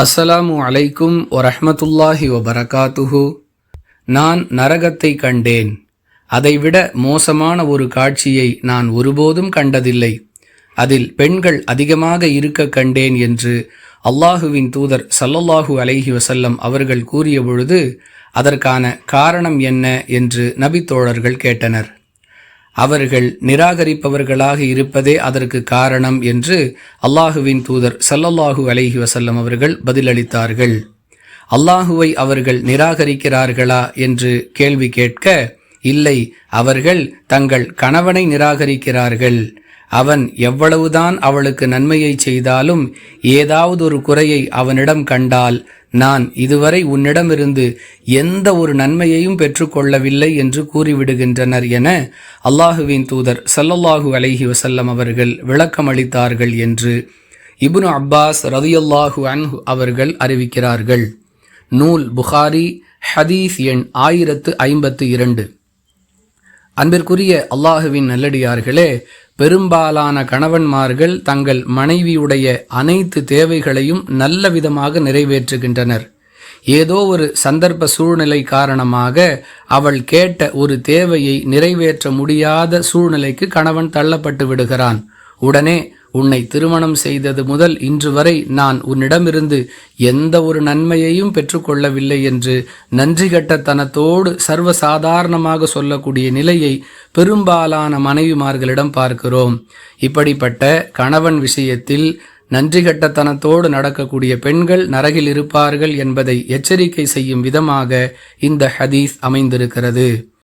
அஸ்ஸலாமு அலைக்கும் வரஹ்மத்துல்லாஹி வபரகாத்துஹு. நான் நரகத்தை கண்டேன். அதைவிட மோசமான ஒரு காட்சியை நான் ஒருபோதும் கண்டதில்லை. அதில் பெண்கள் அதிகமாக இருக்க கண்டேன் என்று அல்லாஹுவின் தூதர் சல்லல்லாஹு அலைஹி வசல்லம் அவர்கள் கூறிய பொழுது அதற்கான காரணம் என்ன என்று நபித்தோழர்கள் கேட்டனர். அவர்கள் நிராகரிப்பவர்களாக இருப்பதே அதற்கு காரணம் என்று அல்லாஹுவின் தூதர் சல்லல்லாஹு அலைஹி வசல்லம் அவர்கள் பதிலளித்தார்கள். அல்லாஹுவை அவர்கள் நிராகரிக்கிறார்களா என்று கேள்வி கேட்க இல்லை அவர்கள் தங்கள் கணவனை நிராகரிக்கிறார்கள். அவன் எவ்வளவுதான் அவளுக்கு நன்மையை செய்தாலும் ஏதாவது ஒரு குறையை அவனிடம் கண்டால் நான் இதுவரை உன்னிடமிருந்து எந்த ஒரு நன்மையையும் பெற்றுக்கொள்ளவில்லை என்று கூறிவிடுகின்றனர் என அல்லாஹுவின் தூதர் சல்லல்லாஹு அலஹி வசல்லம் அவர்கள் விளக்கமளித்தார்கள் என்று இப்னு அப்பாஸ் ரதியல்லாஹு அன்ஹு அவர்கள் அறிவிக்கிறார்கள். நூல் புகாரி ஹதீஸ் எண் ஆயிரத்து ஐம்பத்து இரண்டு. அன்பிற்குரிய அல்லாஹுவின் நல்லடியார்களே பெரும்பாலான கணவன்மார்கள் தங்கள் மனைவியுடைய அனைத்து தேவைகளையும் நல்ல விதமாக நிறைவேற்றுகின்றனர். ஏதோ ஒரு சந்தர்ப்ப சூழ்நிலை காரணமாக அவள் கேட்ட ஒரு தேவையை நிறைவேற்ற முடியாத சூழ்நிலைக்கு கணவன் தள்ளப்பட்டு விடுகிறான். உடனே உன்னை திருமணம் செய்தது முதல் இன்று வரை நான் உன்னிடமிருந்து எந்த ஒரு நன்மையையும் பெற்றுக்கொள்ளவில்லை என்று நன்றி கட்டத்தனத்தோடு சர்வசாதாரணமாக சொல்லக்கூடிய நிலையை பெரும்பாலான மனைவிமார்களிடம் பார்க்கிறோம். இப்படிப்பட்ட கணவன் விஷயத்தில் நன்றி கட்டத்தனத்தோடு நடக்கக்கூடிய பெண்கள் நரகில் இருப்பார்கள் என்பதை எச்சரிக்கை செய்யும் விதமாக இந்த ஹதீஸ் அமைந்திருக்கிறது.